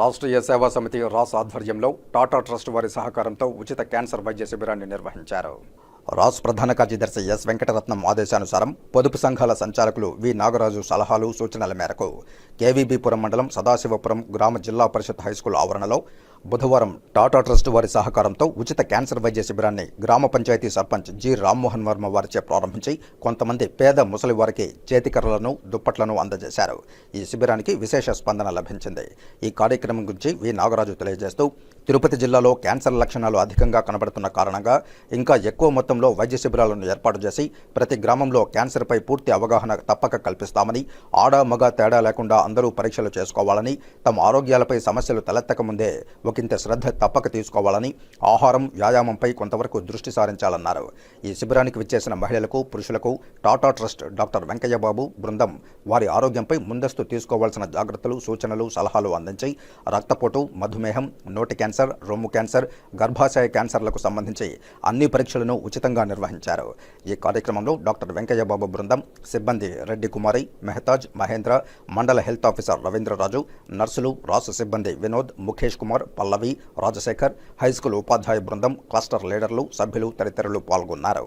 రాష్ట్రీయ సేవా సమితి రాస్ ఆధ్వర్యంలో టాటా ట్రస్ట్ వారి సహకారంతో ఉచిత క్యాన్సర్ వైద్య శిబిరాన్ని నిర్వహించారు. రాస్ ప్రధాన కార్యదర్శి ఎస్ వెంకటరత్నం ఆదేశానుసారం పొదుపు సంఘాల సంచాలకులు వి నాగరాజు సలహాలు సూచనల మేరకు కేవీబీపురం మండలం సదాశివపురం గ్రామ జిల్లా పరిషత్ హైస్కూల్ ఆవరణలో బుధవారం టాటా ట్రస్ట్ వారి సహకారంతో ఉచిత క్యాన్సర్ వైద్య శిబిరాన్ని గ్రామ పంచాయతీ సర్పంచ్ జి రామ్మోహన్ వర్మ వారిచే ప్రారంభించి కొంతమంది పేద ముసలి వారికి చేతికర్రలను దుప్పట్లను అందజేశారు. ఈ శిబిరానికి విశేష స్పందన లభించింది. ఈ కార్యక్రమం గురించి వి. నాగరాజు తెలియజేస్తూ తిరుపతి జిల్లాలో క్యాన్సర్ లక్షణాలు అధికంగా కనబడుతున్న కారణంగా ఇంకా ఎక్కువ మొత్తంలో వైద్య శిబిరాలను ఏర్పాటు చేసి ప్రతి గ్రామంలో క్యాన్సర్పై పూర్తి అవగాహన తప్పక కల్పిస్తామని ఆడ మగ తేడా లేకుండా అందరూ పరీక్షలు చేసుకోవాలని తమ ఆరోగ్యాలపై సమస్యలు తలెత్తక ముందే ఒకంత శ్రద్ధ తప్పక తీసుకోవాలని ఆహారం వ్యాయామంపై కొంతవరకు దృష్టి సారించాలన్నారు. ఈ శిబిరానికి విచ్చేసిన మహిళలకు పురుషులకు టాటా ట్రస్ట్ డాక్టర్ వెంకయ్యబాబు బృందం వారి ఆరోగ్యంపై ముందస్తు తీసుకోవాల్సిన జాగ్రత్తలు సూచనలు సలహాలు అందించి రక్తపోటు మధుమేహం నోటి క్యాన్సర్ రొమ్ము క్యాన్సర్ గర్భాశయ క్యాన్సర్లకు సంబంధించి అన్ని పరీక్షలను ఉచితంగా నిర్వహించారు. ఈ కార్యక్రమంలో డాక్టర్ వెంకయ్యబాబు బృందం సిబ్బంది రెడ్డి కుమారి మెహతాజ్ మహేంద్ర మండల హెల్త్ ఆఫీసర్ రవీంద్రరాజు నర్సులు రాష్ట్ర సిబ్బంది వినోద్ ముఖేష్ కుమార్ పల్లవి రాజశేఖర్ హైస్కూల్ ఉపాధ్యాయ బృందం క్లస్టర్ లీడర్లు సభ్యులు తదితరులు పాల్గొన్నారు.